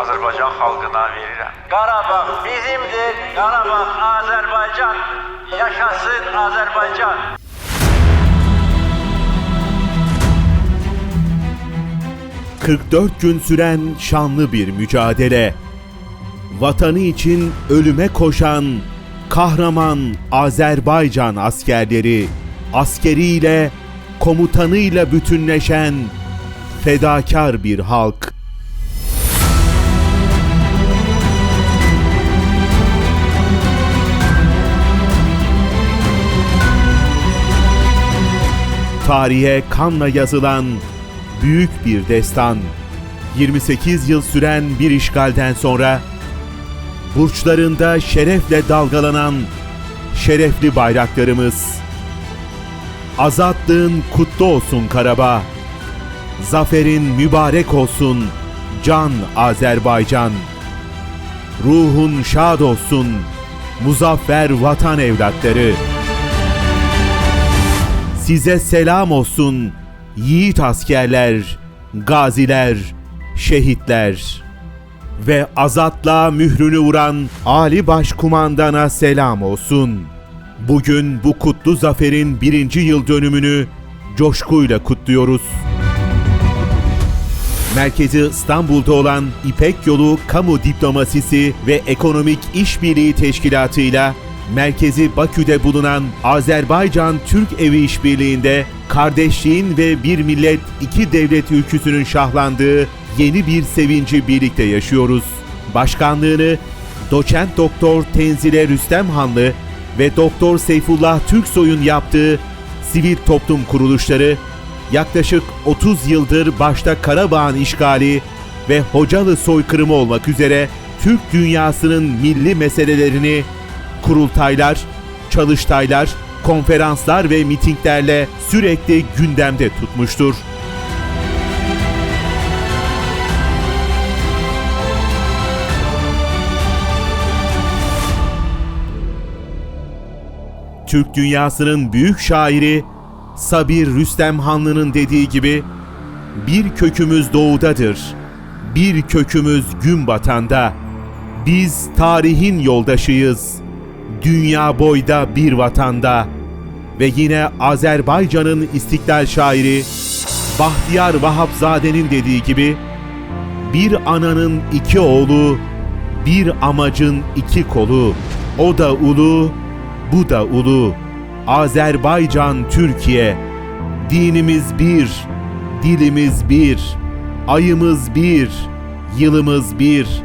Azərbaycan xalqına verirəm. Qarabağ bizimdir, Qarabağ Azərbaycan. Yaşasın Azərbaycan. ...44 gün süren şanlı bir mücadele. Vatanı için ölüme koşan kahraman Azerbaycan askerleri, askeriyle, komutanıyla bütünleşen fedakar bir halk. Tarihe kanla yazılan büyük bir destan. 28 yıl süren bir işgalden sonra burçlarında şerefle dalgalanan şerefli bayraklarımız. Azatlığın kutlu olsun Karabağ. Zaferin mübarek olsun can Azerbaycan. Ruhun şad olsun muzaffer vatan evlatları. Size selam olsun yiğit askerler, gaziler, şehitler ve azatla mührünü vuran Ali Başkumandan'a selam olsun. Bugün bu kutlu zaferin birinci yıl dönümünü coşkuyla kutluyoruz. Merkezi İstanbul'da olan İpek Yolu Kamu Diplomasisi ve Ekonomik İşbirliği Teşkilatı'yla merkezi Bakü'de bulunan Azerbaycan Türk Evi İşbirliği'nde kardeşliğin ve bir millet iki devlet ülküsünün şahlandığı yeni bir sevinci birlikte yaşıyoruz. Başkanlığını doçent doktor Tenzile Rüstemhanlı ve doktor Seyfullah Türksoy'un yaptığı sivil toplum kuruluşları yaklaşık 30 yıldır başta Karabağ'ın işgali ve Hocalı soykırımı olmak üzere Türk dünyasının milli meselelerini kurultaylar, çalıştaylar, konferanslar ve mitinglerle sürekli gündemde tutmuştur. Türk dünyasının büyük şairi Sabir Rüstem Hanlı'nın dediği gibi bir kökümüz doğudadır, bir kökümüz gün batanda. Biz tarihin yoldaşıyız, dünya boyda bir vatanda. Ve yine Azerbaycan'ın istiklal şairi Bahtiyar Vahapzade'nin dediği gibi bir ananın iki oğlu, bir amacın iki kolu. O da ulu, bu da ulu. Azerbaycan, Türkiye. Dinimiz bir, dilimiz bir, ayımız bir, yılımız bir,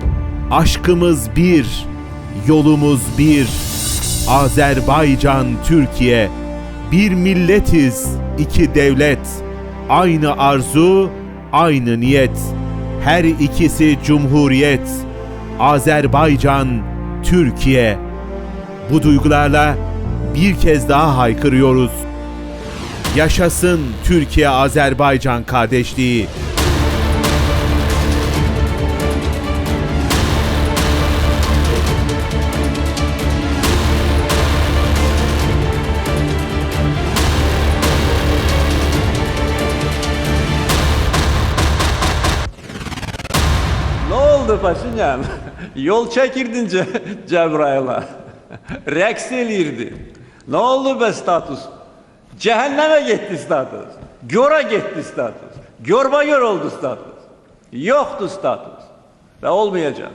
aşkımız bir, yolumuz bir. Azerbaycan, Türkiye. Bir milletiz, iki devlet. Aynı arzu, aynı niyet. Her ikisi cumhuriyet. Azerbaycan, Türkiye. Bu duygularla bir kez daha haykırıyoruz. Yaşasın Türkiye-Azerbaycan kardeşliği. Ne oldu Paşinyan? Yol çekirdin Ce Cebrail'a. Reks elirdi. Ne oldu be status? Cehenneme gitti status. Göre gitti status. Görba gör oldu status. Yoktu status. Ve olmayacak.